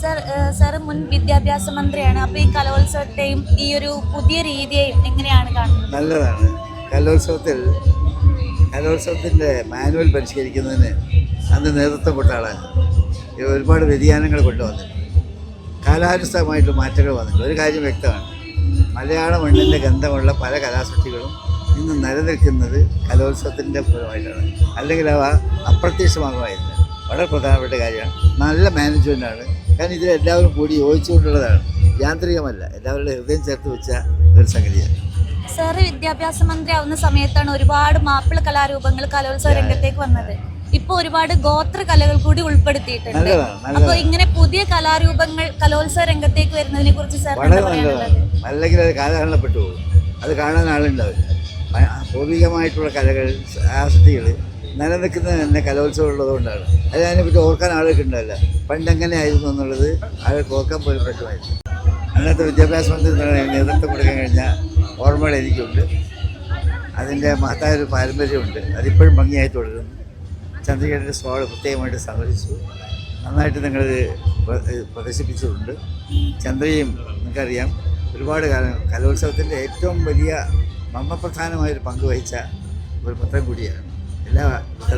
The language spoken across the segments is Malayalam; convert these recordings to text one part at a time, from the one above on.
സർ സർ മുൻ വിദ്യാഭ്യാസ മന്ത്രിയാണ്. അപ്പോൾ ഈ കലോത്സവത്തെയും ഈ ഒരു പുതിയ രീതിയെയും എങ്ങനെയാണ് കാണുന്നത്? നല്ലതാണ്. കലോത്സവത്തിൽ കലോത്സവത്തിന്റെ മാനുവൽ പരിഷ്കരിക്കുന്നതിന് അന്ന് നേതൃത്വം കൊടുത്ത ആളാണ്. ഒരുപാട് വ്യതിയാനങ്ങൾ കൊണ്ടുവന്നിട്ടുണ്ട്. കാലാനുസൃതമായിട്ട് മാറ്റങ്ങൾ വന്നിട്ടുണ്ട്. ഒരു കാര്യം വ്യക്തമാണ്. മലയാള മണ്ണിന്റെ ഗന്ധമുള്ള പല കലാസൃഷ്ടികളും ഇന്ന് നിലനിൽക്കുന്നത് കലോത്സവത്തിന്റെ ഫലമായിട്ടാണ്. അല്ലെങ്കിൽ അവ അപ്രത്യക്ഷമാകുമായിരുന്നു. വളരെ പ്രധാനപ്പെട്ട കാര്യമാണ്. നല്ല മാനേജ്മെന്റാണ് കാരണം ഇതിൽ എല്ലാവരും കൂടി യോജിച്ചുകൊണ്ടുള്ളതാണ്. യാന്ത്രികമല്ല എല്ലാവരുടെ ഹൃദയം ചേർത്ത് വെച്ച ഒരു സംഗതിയാണ്. സാറ് വിദ്യാഭ്യാസ മന്ത്രി ആവുന്ന സമയത്താണ് ഒരുപാട് മാപ്പിള കലാരൂപങ്ങൾ കലോത്സവ രംഗത്തേക്ക് വന്നത്. ഇപ്പൊ ഒരുപാട് ഗോത്ര കലകൾ കൂടി ഉൾപ്പെടുത്തിയിട്ടുണ്ട്. അപ്പൊ ഇങ്ങനെ പുതിയ കലാരൂപങ്ങൾ കലോത്സവ രംഗത്തേക്ക് വരുന്നതിനെ കുറിച്ച് സാർ വളരെ നല്ലതാണ്. അല്ലെങ്കിൽ അത് കാലഹരണപ്പെട്ടു അത് കാണാൻ ആളുണ്ടാവില്ല. പൂർവികമായിട്ടുള്ള കലകൾ ആസക്തികൾ നിലനിൽക്കുന്നത് തന്നെ കലോത്സവം ഉള്ളതുകൊണ്ടാണ്. അത് അതിനെപ്പറ്റി ഓർക്കാൻ ആളുകൾക്ക് ഉണ്ടാവില്ല. പണ്ടെങ്ങനെ ആയിരുന്നു എന്നുള്ളത് ആളുകൾക്ക് ഓർക്കാൻ പോലും പറ്റുമായിരുന്നു. അന്നത്തെ വിദ്യാഭ്യാസ മന്ത്രി നേതൃത്വം കൊടുക്കാൻ കഴിഞ്ഞ ഓർമ്മകൾ എനിക്കുണ്ട്. അതിന്റെ മഹത്തായ ഒരു പാരമ്പര്യമുണ്ട്. അതിപ്പോഴും ഭംഗിയായി തുടരുന്നു. ചന്ദ്രകേട്ടന്റെ സ്വാൾ പ്രത്യേകമായിട്ട് സമ്മതിച്ചു നന്നായിട്ട് നിങ്ങൾ പ്രദർശിപ്പിച്ചിട്ടുണ്ട്. ചന്ദ്രയും നിങ്ങൾക്കറിയാം ഒരുപാട് കാലം കലോത്സവത്തിന്റെ ഏറ്റവും വലിയ മർമ്മപ്രധാനമായൊരു പങ്ക് വഹിച്ച ഒരു പത്രം കൂടിയാണ്. എല്ലാ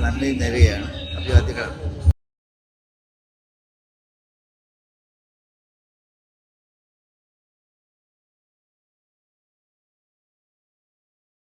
നന്മയും നേരുകയാണ് അഭിവാദ്യങ്ങളും